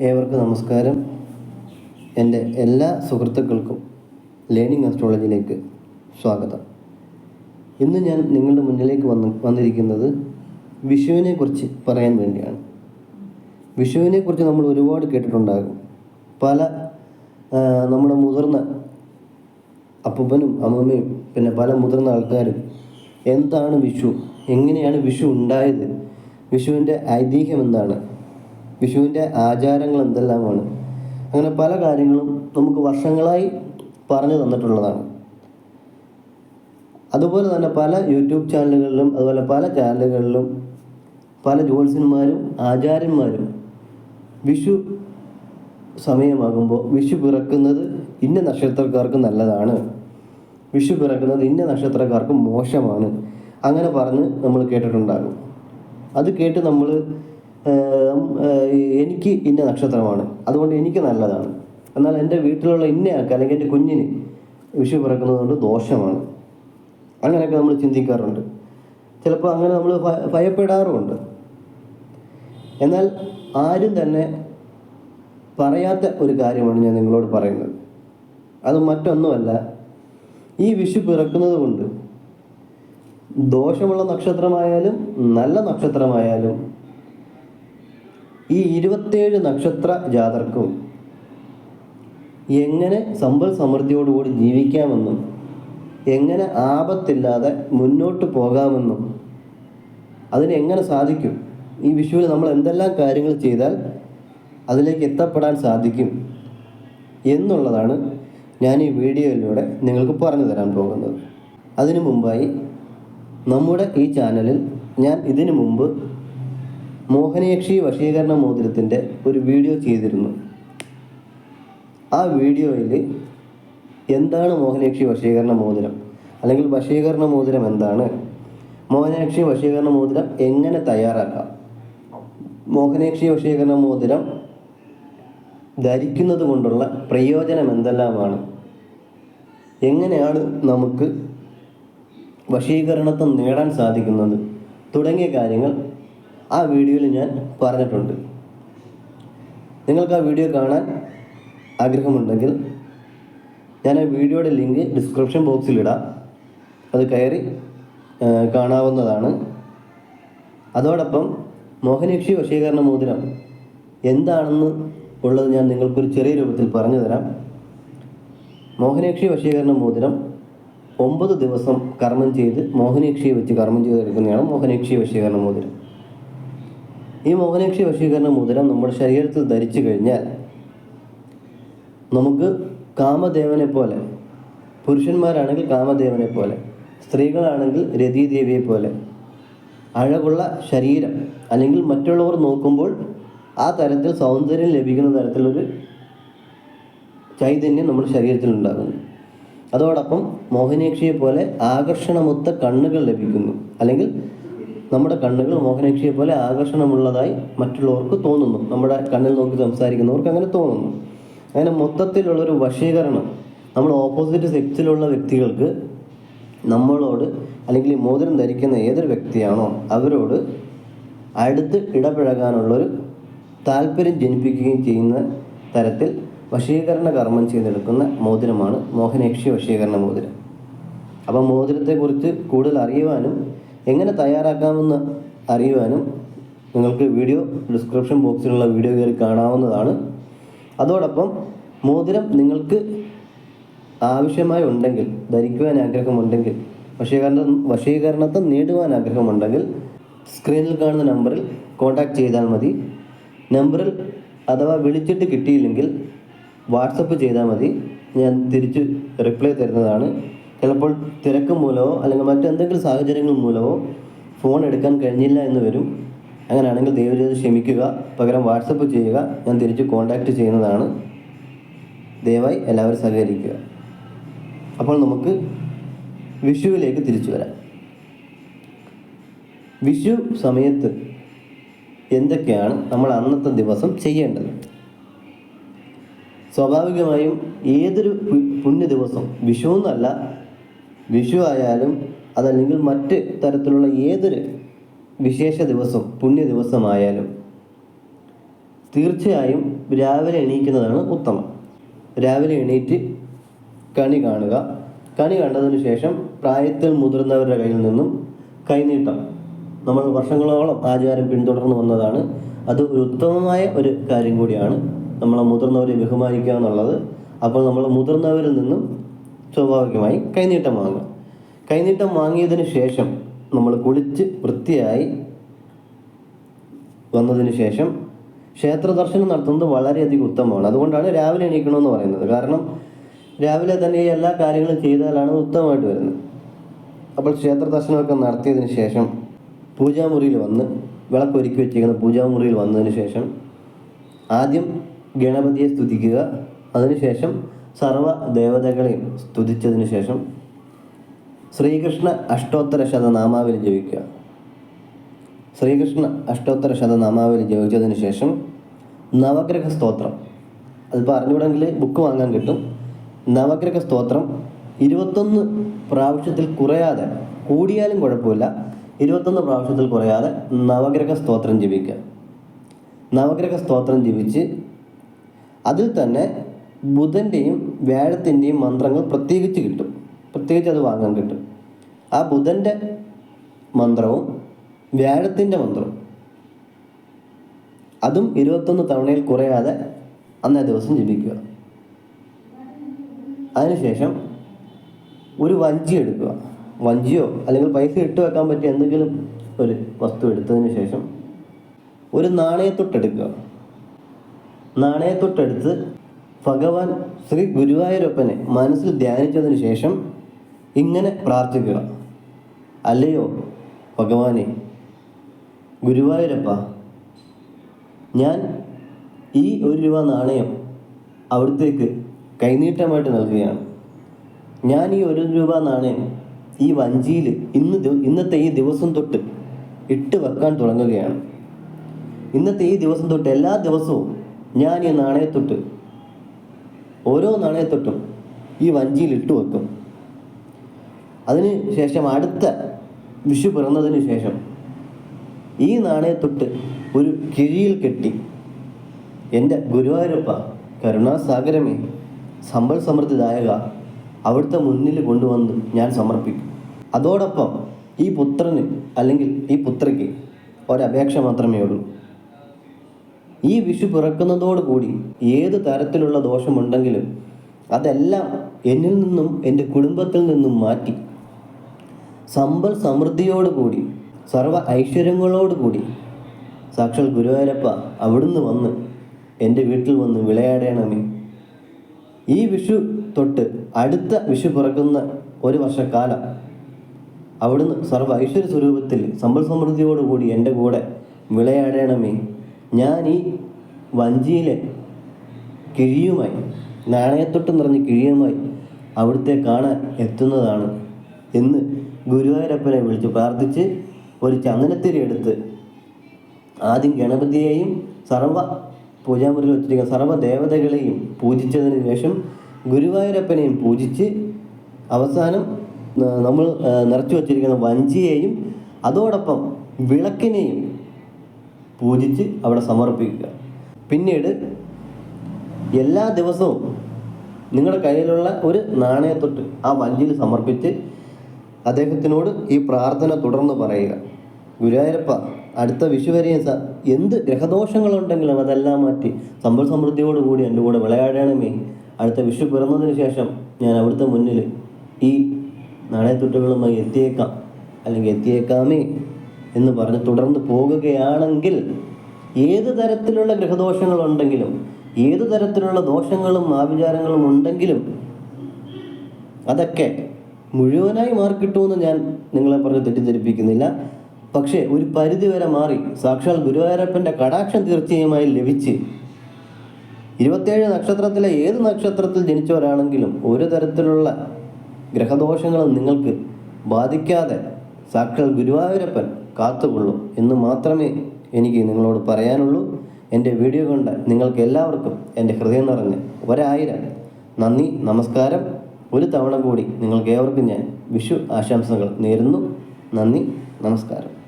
ഏവർക്കും നമസ്കാരം. എന്റെ എല്ലാ സുഹൃത്തുക്കൾക്കും ലേണിംഗ് അസ്ട്രോളജിയിലേക്ക് സ്വാഗതം. ഇന്ന് ഞാൻ നിങ്ങളുടെ മുന്നിലേക്ക് വന്ന് വന്നിരിക്കുന്നത് വിഷുവിനെ കുറിച്ച് പറയാൻ വേണ്ടിയാണ്. വിഷുവിനെ കുറിച്ച് നമ്മൾ ഒരുപാട് കേട്ടിട്ടുണ്ടാകും. പല നമ്മുടെ മുതിർന്ന അപ്പൂപ്പനും അമ്മമ്മയും പിന്നെ പല മുതിർന്ന ആൾക്കാരും എന്താണ് വിഷു? എങ്ങനെയാണ് വിഷു ഉണ്ടായത്? വിഷുവിന്റെ ഐതിഹ്യം എന്താണ്? വിഷുവിന്റെ ആചാരങ്ങൾ എന്തെല്ലാമാണ് അങ്ങനെ പല കാര്യങ്ങളും നമുക്ക് വർഷങ്ങളായി പറഞ്ഞു തന്നിട്ടുള്ളതാണ്. അതുപോലെ തന്നെ പല യൂട്യൂബ് ചാനലുകളിലും അതുപോലെ പല ചാനലുകളിലും പല ജ്യോത്സ്യന്മാരും ആചാര്യന്മാരും വിഷു സമയമാകുമ്പോൾ വിഷു പിറക്കുന്നത് ഇന്ന നക്ഷത്രക്കാർക്ക് നല്ലതാണ്. വിഷു പിറക്കുന്നത് ഇന്ന നക്ഷത്രക്കാർക്ക് മോശമാണ്. അങ്ങനെ പറഞ്ഞ് നമ്മൾ കേട്ടിട്ടുണ്ടാകും. അത് കേട്ട് നമ്മൾ എനിക്ക് ഇന്ന നക്ഷത്രമാണ്. അതുകൊണ്ട് എനിക്ക് നല്ലതാണ്. എന്നാൽ എന്റെ വീട്ടിലുള്ള ഇന്നയാൾക്ക് അല്ലെങ്കിൽ എന്റെ കുഞ്ഞിന് വിഷു പിറക്കുന്നത് കൊണ്ട് ദോഷമാണ്. അങ്ങനെയൊക്കെ നമ്മൾ ചിന്തിക്കാറുണ്ട്. ചിലപ്പോൾ അങ്ങനെ നമ്മൾ ഭയപ്പെടാറുമുണ്ട്. എന്നാൽ ആരും തന്നെ പറയാത്ത ഒരു കാര്യമാണ് ഞാൻ നിങ്ങളോട് പറയുന്നത്. അത് മറ്റൊന്നുമല്ല. ഈ വിഷു പിറക്കുന്നത് കൊണ്ട് ദോഷമുള്ള നക്ഷത്രമായാലും നല്ല നക്ഷത്രമായാലും ഈ ഇരുപത്തേഴ് നക്ഷത്ര ജാതർക്കും എങ്ങനെ സമ്പൽ സമൃദ്ധിയോടുകൂടി ജീവിക്കാമെന്നും എങ്ങനെ ആപത്തില്ലാതെ മുന്നോട്ട് പോകാമെന്നും അതിന് എങ്ങനെ സാധിക്കും? ഈ വിഷുവിൽ നമ്മൾ എന്തെല്ലാം കാര്യങ്ങൾ ചെയ്താൽ അതിലേക്ക് എത്തപ്പെടാൻ സാധിക്കും എന്നുള്ളതാണ് ഞാൻ ഈ വീഡിയോയിലൂടെ നിങ്ങൾക്ക് പറഞ്ഞു തരാൻ പോകുന്നത്. അതിനു മുമ്പായി നമ്മുടെ ഈ ചാനലിൽ ഞാൻ ഇതിനു മുമ്പ് മോഹനയക്ഷി വശീകരണ മോതിരത്തിന്റെ ഒരു വീഡിയോ ചെയ്തിരുന്നു. ആ വീഡിയോയിൽ എന്താണ് മോഹനയക്ഷി വശീകരണ മോതിരം? അല്ലെങ്കിൽ വശീകരണ മോതിരം എന്താണ്? മോഹനയക്ഷി വശീകരണ മോതിരം എങ്ങനെ തയ്യാറാക്കാം? മോഹനയക്ഷി വശീകരണ മോതിരം ധരിക്കുന്നത് കൊണ്ടുള്ള പ്രയോജനം എന്തെല്ലാമാണ്? എങ്ങനെയാണ് നമുക്ക് വശീകരണത്തെ നേടാൻ സാധിക്കുന്നത്? തുടങ്ങിയ കാര്യങ്ങൾ ആ വീഡിയോയിൽ ഞാൻ പറഞ്ഞിട്ടുണ്ട്. നിങ്ങൾക്ക് ആ വീഡിയോ കാണാൻ ആഗ്രഹമുണ്ടെങ്കിൽ ഞാൻ ആ വീഡിയോയുടെ ലിങ്ക് ഡിസ്ക്രിപ്ഷൻ ബോക്സിൽ ഇടാം. അത് കയറി കാണാവുന്നതാണ്. അതോടൊപ്പം മോഹനേക്ഷി വശീകരണ മോതിരം എന്താണെന്ന് ഉള്ളത് ഞാൻ നിങ്ങൾക്കൊരു ചെറിയ രൂപത്തിൽ പറഞ്ഞു തരാം. മോഹനേക്ഷി വശീകരണ മോതിരം ഒമ്പത് ദിവസം കർമ്മം ചെയ്ത് മോഹനേക്ഷിയെ വെച്ച് കർമ്മം ചെയ്തെടുക്കുന്നതാണ് മോഹനേക്ഷി വശീകരണ മോതിരം. ഈ മോഹനേക്ഷി വശീകരണ മുദ്രം നമ്മുടെ ശരീരത്തിൽ ധരിച്ചു കഴിഞ്ഞാൽ നമുക്ക് കാമദേവനെ പോലെ പുരുഷന്മാരാണെങ്കിൽ കാമദേവനെ പോലെ സ്ത്രീകളാണെങ്കിൽ രതിദേവിയെ പോലെ അഴകുള്ള ശരീരം അല്ലെങ്കിൽ മറ്റുള്ളവർ നോക്കുമ്പോൾ ആ തരത്തിൽ സൗന്ദര്യം ലഭിക്കുന്ന തരത്തിലൊരു ചൈതന്യം നമ്മുടെ ശരീരത്തിൽ ഉണ്ടാകുന്നു. അതോടൊപ്പം മോഹിനേക്ഷിയെ പോലെ ആകർഷണമൊത്ത കണ്ണുകൾ ലഭിക്കുന്നു. അല്ലെങ്കിൽ നമ്മുടെ കണ്ണുകൾ മോഹനേക്ഷിയെ പോലെ ആകർഷണമുള്ളതായി മറ്റുള്ളവർക്ക് തോന്നുന്നു. നമ്മുടെ കണ്ണിൽ നോക്കി സംസാരിക്കുന്നവർക്ക് അങ്ങനെ തോന്നുന്നു. അങ്ങനെ മൊത്തത്തിലുള്ളൊരു വശീകരണം നമ്മൾ ഓപ്പോസിറ്റ് സെക്സിലുള്ള വ്യക്തികൾക്ക് നമ്മളോട് അല്ലെങ്കിൽ മോതിരം ധരിക്കുന്ന ഏതൊരു വ്യക്തിയാണോ അവരോട് അടുത്ത് ഇടപഴകാനുള്ളൊരു താല്പര്യം ജനിപ്പിക്കുകയും ചെയ്യുന്ന തരത്തിൽ വശീകരണ കർമ്മം ചെയ്തെടുക്കുന്ന മോതിരമാണ് മോഹനേക്ഷി വശീകരണ മോതിരം. അപ്പോൾ മോതിരത്തെക്കുറിച്ച് കൂടുതൽ അറിയുവാനും എങ്ങനെ തയ്യാറാക്കാമെന്ന് അറിയുവാനും നിങ്ങൾക്ക് വീഡിയോ ഡിസ്ക്രിപ്ഷൻ ബോക്സിലുള്ള വീഡിയോ കയറി കാണാവുന്നതാണ്. അതോടൊപ്പം മോതിരം നിങ്ങൾക്ക് ആവശ്യമായി ഉണ്ടെങ്കിൽ ധരിക്കുവാൻ ആഗ്രഹമുണ്ടെങ്കിൽ വശീകരണ വശീകരണത്തെ നേടുവാൻ ആഗ്രഹമുണ്ടെങ്കിൽ സ്ക്രീനിൽ കാണുന്ന നമ്പറിൽ കോൺടാക്ട് ചെയ്താൽ മതി. നമ്പറിൽ അഥവാ വിളിച്ചിട്ട് കിട്ടിയില്ലെങ്കിൽ വാട്സപ്പ് ചെയ്താൽ മതി. ഞാൻ തിരിച്ച് റിപ്ലൈ തരുന്നതാണ്. ചിലപ്പോൾ തിരക്ക് മൂലമോ അല്ലെങ്കിൽ മറ്റെന്തെങ്കിലും സാഹചര്യങ്ങൾ മൂലമോ ഫോൺ എടുക്കാൻ കഴിഞ്ഞില്ല എന്ന് വരും. അങ്ങനെയാണെങ്കിൽ ദയവ് ചെയ്ത് ക്ഷമിക്കുക. പകരം വാട്സപ്പ് ചെയ്യുക. ഞാൻ തിരിച്ച് കോൺടാക്റ്റ് ചെയ്യുന്നതാണ്. ദയവായി എല്ലാവരും സഹകരിക്കുക. അപ്പോൾ നമുക്ക് വിഷുവിലേക്ക് തിരിച്ചു വരാം. വിഷു സമയത്ത് എന്തൊക്കെയാണ് നമ്മൾ അന്നത്തെ ദിവസം ചെയ്യേണ്ടത്? സ്വാഭാവികമായും ഏതൊരു പുണ്യ ദിവസം വിഷു എന്നല്ല വിഷു ആയാലും അതല്ലെങ്കിൽ മറ്റ് തരത്തിലുള്ള ഏതൊരു വിശേഷ ദിവസം പുണ്യ ദിവസമായാലും തീർച്ചയായും രാവിലെ എണീക്കുന്നതാണ് ഉത്തമം. രാവിലെ എണീറ്റ് കണി കാണുക. കണി കണ്ടതിന് ശേഷം പ്രായത്തിൽ മുതിർന്നവരുടെ കയ്യിൽ നിന്നും കൈനീട്ടം. നമ്മൾ വർഷങ്ങളോളം ആചാരം പിന്തുടർന്നു വന്നതാണ്. അത് ഒരു ഉത്തമമായ ഒരു കാര്യം കൂടിയാണ്. നമ്മളെ മുതിർന്നവരെ ബഹുമാനിക്കുക എന്നുള്ളത്. അപ്പോൾ നമ്മൾ മുതിർന്നവരിൽ നിന്നും സ്വാഭാവികമായി കൈനീട്ടം വാങ്ങുക. കൈനീട്ടം വാങ്ങിയതിന് ശേഷം നമ്മൾ കുളിച്ച് വൃത്തിയായി വന്നതിന് ശേഷം ക്ഷേത്ര ദർശനം നടത്തുന്നത് വളരെയധികം ഉത്തമമാണ്. അതുകൊണ്ടാണ് രാവിലെ എണീക്കണമെന്ന് പറയുന്നത്. കാരണം രാവിലെ തന്നെ ഈ എല്ലാ കാര്യങ്ങളും ചെയ്താലാണ് ഉത്തമമായിട്ട് വരുന്നത്. അപ്പോൾ ക്ഷേത്ര ദർശനമൊക്കെ നടത്തിയതിന് ശേഷം പൂജാമുറിയിൽ വന്ന് വിളക്കൊരുക്കി വെച്ചിരിക്കുന്ന പൂജാമുറിയിൽ വന്നതിന് ശേഷം ആദ്യം ഗണപതിയെ സ്തുതിക്കുക. അതിനുശേഷം സർവ ദേവതകളെയും സ്തുതിച്ചതിന് ശേഷം ശ്രീകൃഷ്ണ അഷ്ടോത്തര ശതനാമാവലി ജപിക്കുക ശ്രീകൃഷ്ണ അഷ്ടോത്തര ശതനാമാവലി ജപിച്ചതിന് ശേഷം നവഗ്രഹ സ്തോത്രം. അത് അറിഞ്ഞുകൂടെങ്കിൽ ബുക്ക് വാങ്ങാൻ കിട്ടും. നവഗ്രഹ സ്തോത്രം ഇരുപത്തൊന്ന് പ്രാവശ്യത്തിൽ കുറയാതെ കൂടിയാലും കുഴപ്പമില്ല. ഇരുപത്തൊന്ന് പ്രാവശ്യത്തിൽ കുറയാതെ നവഗ്രഹ സ്തോത്രം ജപിക്കുക. നവഗ്രഹ സ്തോത്രം ജപിച്ച് അതിൽ തന്നെ ബുധന്റെയും വ്യാഴത്തിന്റെയും മന്ത്രങ്ങൾ പ്രത്യേകിച്ച് കിട്ടും. പ്രത്യേകിച്ച് അത് വാങ്ങാൻ കിട്ടും. ആ ബുധന്റെ മന്ത്രവും വ്യാഴത്തിന്റെ മന്ത്രവും അതും ഇരുപത്തൊന്ന് തവണയിൽ കുറയാതെ അന്നേ ദിവസം ജപിക്കുക. അതിനുശേഷം ഒരു വഞ്ചി എടുക്കുക. വഞ്ചിയോ അല്ലെങ്കിൽ പൈസ ഇട്ട് വെക്കാൻ പറ്റിയ എന്തെങ്കിലും ഒരു വസ്തു എടുത്തതിന് ശേഷം ഒരു നാണയത്തൊട്ടെടുക്കുക നാണയത്തൊട്ടെടുത്ത് ഭഗവാൻ ശ്രീ ഗുരുവായൂരപ്പനെ മനസ്സിൽ ധ്യാനിച്ചതിന് ശേഷം ഇങ്ങനെ പ്രാർത്ഥിക്കുക. അല്ലയോ ഭഗവാനെ ഗുരുവായൂരപ്പ ഞാൻ ഈ ഒരു രൂപ നാണയം അവിടത്തേക്ക് കൈനീട്ടമായിട്ട് നൽകുകയാണ്. ഞാൻ ഈ ഒരു രൂപ നാണയം ഈ വഞ്ചിയിൽ ഇന്ന് ഇന്നത്തെ ഈ ദിവസം തൊട്ട് ഇട്ട് വെക്കാൻ തുടങ്ങുകയാണ്. ഇന്നത്തെ ഈ ദിവസം തൊട്ട് എല്ലാ ദിവസവും ഞാൻ ഈ നാണയത്തൊട്ട് ഓരോ നാണയത്തൊട്ടും ഈ വഞ്ചിയിൽ ഇട്ടു വെക്കും. അതിന് ശേഷം അടുത്ത വിഷു പിറന്നതിന് ശേഷം ഈ നാണയത്തൊട്ട് ഒരു കിഴിയിൽ കെട്ടി എന്റെ ഗുരുവായൂരപ്പ കരുണാസാഗരമേ സമ്പൽ സമൃദ്ധിദായക അവിടുത്തെ മുന്നിൽ കൊണ്ടുവന്ന് ഞാൻ സമർപ്പിക്കും. അതോടൊപ്പം ഈ പുത്രന് അല്ലെങ്കിൽ ഈ പുത്രയ്ക്ക് ഒരപേക്ഷ മാത്രമേ ഉള്ളൂ. ഈ വിഷു പിറക്കുന്നതോടുകൂടി ഏത് തരത്തിലുള്ള ദോഷമുണ്ടെങ്കിലും അതെല്ലാം എന്നിൽ നിന്നും എന്റെ കുടുംബത്തിൽ നിന്നും മാറ്റി. സമ്പൽ സമൃദ്ധിയോടുകൂടി സർവ ഐശ്വര്യങ്ങളോടുകൂടി സാക്ഷാൽ ഗുരുവായൂരപ്പ അവിടുന്ന് വന്ന് എന്റെ വീട്ടിൽ വന്ന് വിളയാടേണമേ. ഈ വിഷു തൊട്ട് അടുത്ത വിഷു പിറക്കുന്ന ഒരു വർഷക്കാലം അവിടുന്ന് സർവ ഐശ്വര്യ സ്വരൂപത്തിൽ സമ്പൽ സമൃദ്ധിയോടുകൂടി എന്റെ കൂടെ വിളയാടണമേ. ഞാൻ ഈ വഞ്ചിയിലെ കിഴിയുമായി നാണയത്തൊട്ട് നിറഞ്ഞ കിഴിയുമായി അവിടുത്തെ കാണാൻ എത്തുന്നതാണ് എന്ന് ഗുരുവായൂരപ്പനെ വിളിച്ച് പ്രാർത്ഥിച്ച് ഒരു ചന്ദനത്തിരി എടുത്ത് ആദ്യം ഗണപതിയെയും സർവ പൂജാമുറിയിൽ വെച്ചിരിക്കുന്ന സർവ ദേവതകളെയും പൂജിച്ചതിന് ശേഷം ഗുരുവായൂരപ്പനെയും പൂജിച്ച് അവസാനം നമ്മൾ നിറച്ചു വച്ചിരിക്കുന്ന വഞ്ചിയെയും അതോടൊപ്പം വിളക്കിനെയും പൂജിച്ച് അവിടെ സമർപ്പിക്കുക. പിന്നീട് എല്ലാ ദിവസവും നിങ്ങളുടെ കയ്യിലുള്ള ഒരു നാണയത്തൊട്ട് ആ വഞ്ചിയിൽ സമർപ്പിച്ച് അദ്ദേഹത്തിനോട് ഈ പ്രാർത്ഥന തുടർന്ന് പറയുക. ഗുരുവായൂരപ്പ അടുത്ത വിഷു വരെയും എന്ത് ഗ്രഹദോഷങ്ങളുണ്ടെങ്കിലും അതെല്ലാം മാറ്റി സമ്പൽ സമൃദ്ധിയോടുകൂടി എന്റെ കൂടെ വിളയാടണമേ. അടുത്ത വിഷു പിറന്നതിന് ശേഷം ഞാൻ അവിടുത്തെ മുന്നിൽ ഈ നാണയത്തൊട്ടുകളുമായി എത്തിയേക്കാം. അല്ലെങ്കിൽ എത്തിയേക്കാമേ. എന്ന് പറഞ്ഞ് തുടർന്ന് പോകുകയാണെങ്കിൽ ഏത് തരത്തിലുള്ള ഗ്രഹദോഷങ്ങളുണ്ടെങ്കിലും ഏത് തരത്തിലുള്ള ദോഷങ്ങളും ആവിചാരങ്ങളും ഉണ്ടെങ്കിലും അതൊക്കെ മുഴുവനായി മാറിക്കിട്ടുമെന്ന് ഞാൻ നിങ്ങളെ പറഞ്ഞ് തെറ്റിദ്ധരിപ്പിക്കുന്നില്ല. പക്ഷേ ഒരു പരിധിവരെ മാറി സാക്ഷാൽ ഗുരുവായൂരപ്പന്റെ കടാക്ഷം തീർച്ചയായും ലഭിച്ച് ഇരുപത്തേഴ് നക്ഷത്രത്തിലെ ഏത് നക്ഷത്രത്തിൽ ജനിച്ചവരാണെങ്കിലും ഒരു തരത്തിലുള്ള ഗ്രഹദോഷങ്ങളും നിങ്ങൾക്ക് ബാധിക്കാതെ സാക്ഷാൽ ഗുരുവായൂരപ്പൻ കാത്തുകൊള്ളും എന്ന് മാത്രമേ എനിക്ക് നിങ്ങളോട് പറയാനുള്ളൂ. എന്റെ വീഡിയോ കണ്ട് നിങ്ങൾക്ക് എല്ലാവർക്കും എന്റെ ഹൃദയം നിറഞ്ഞ് ഒരായിരം നന്ദി നമസ്കാരം. ഒരു തവണ കൂടി നിങ്ങൾക്ക് ഏവർക്കും ഞാൻ വിഷു ആശംസകൾ നേരുന്നു. നന്ദി നമസ്കാരം.